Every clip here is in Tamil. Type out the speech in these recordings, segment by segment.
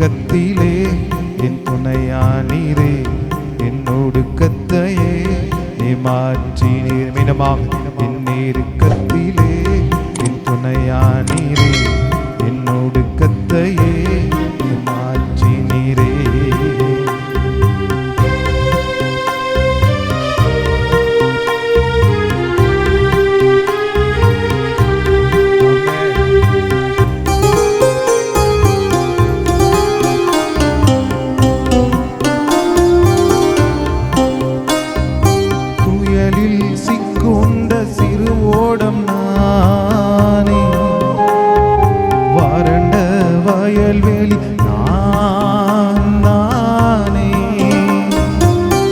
இறுக்கத்திலே என் துணையானீரே என்னோடு கத்தையே நீ மாற்றி நீர் மீனமாக என் இறுக்கத்திலே என் துணையா நீரே என்னோடு வயல்வெளி நான் நானே.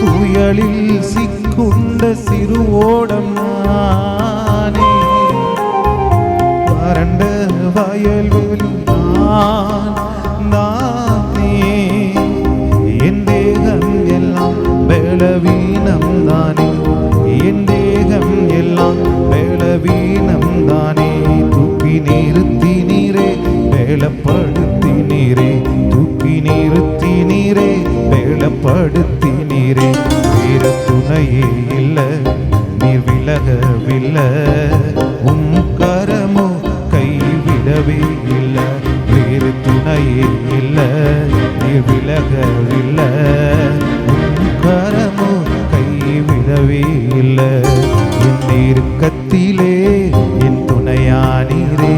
புயலில் சிக்குண்ட சிறு ஓடம் நானே. வறண்ட வயல்வெளி நான் வேலப்படுத்தி நீரே தூக்கி நிறுத்தி நீரே வேலப்படுத்தி நீரே வேறு துணையே இல்லை நீர் விலகவில்லை. உம் கரமோ கைவிடவே இல்லை வேறு துணையே இல்லை நீர் விலகவில்லை. உம் கரமோ கைவிடவே இல்லை என் நெருக்கத்திலே என் துணையானீரே.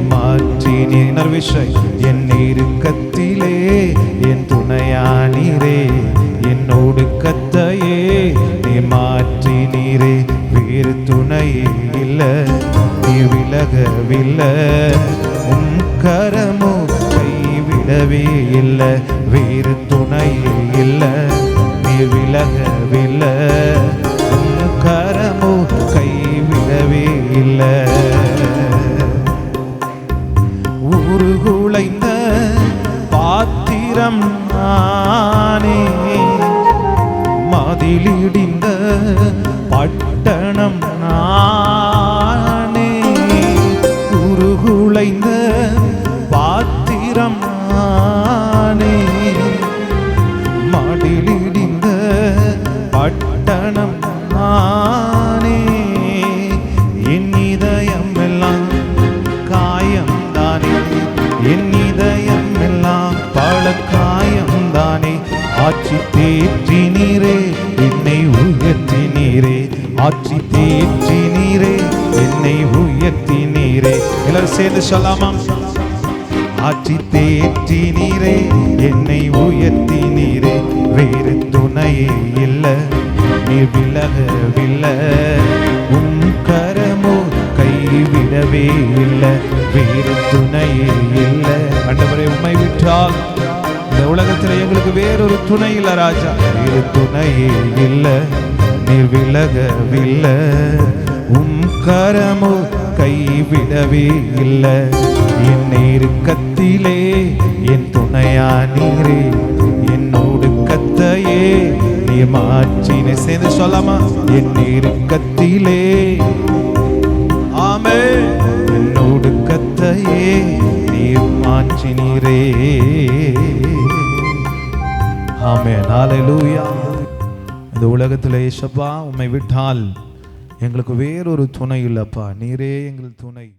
மாற்றினே மாற்றி விஷய் என் இருக்கத்திலே என் துணையானீரே என்னோடு கத்தையே நீ மாற்றினீரே. வேறு துணை இல்லை நீ விலகவில்லை. உம் கரமோ கைவிடவே இல்லை வேறு துணை இல்லை நீ விலகவில்லை. பாத்திரம் நானே. மதிலிடிந்த பட்டணம் நானே. உருகுலைந்த பாத்திரம் நானே. மடிலிடிந்த பட்டணம் நானே. என் இதயம் எல்லாம் காயம் பல காயம் ஆட்சி தேற்றி நீரே என்னை உயர்த்தி நீரே ஆட்சி தேற்றி நீரே என்னை உயர்த்தி நீரே எல்லாரும் சேர்ந்து சொல்லாமா? ஆட்சி தேற்றி நீரே என்னை உயர்த்தி நீரே வேறு துணையே இல்லை நீர் விலகவில்லை. உன் கரமோ கைவிடவே இல்லை வேறு துணையே இல்லை. எங்களுக்கு வேறொரு துணை இல்ல ராஜா. வேறு துணையே இல்லை நீர் விலகவில்லை. உம் கரமோ கைவிடவே இல்லை. என் நெருக்கத்திலே என் துணையா நீரே. என்னோடு கத்தையே நீ மாற்றினை சேர்ந்து சொல்லாமா? என் நெருக்கத்திலே. ஆமே என்னோடு கத்தையே நீ மாற்றினீரே ஆமே இந்த உலகத்தில் ஏசப்பா உம்மை விட்டால் எங்களுக்கு வேறொரு துணை இல்லைப்பா. நீரே எங்கள் துணை.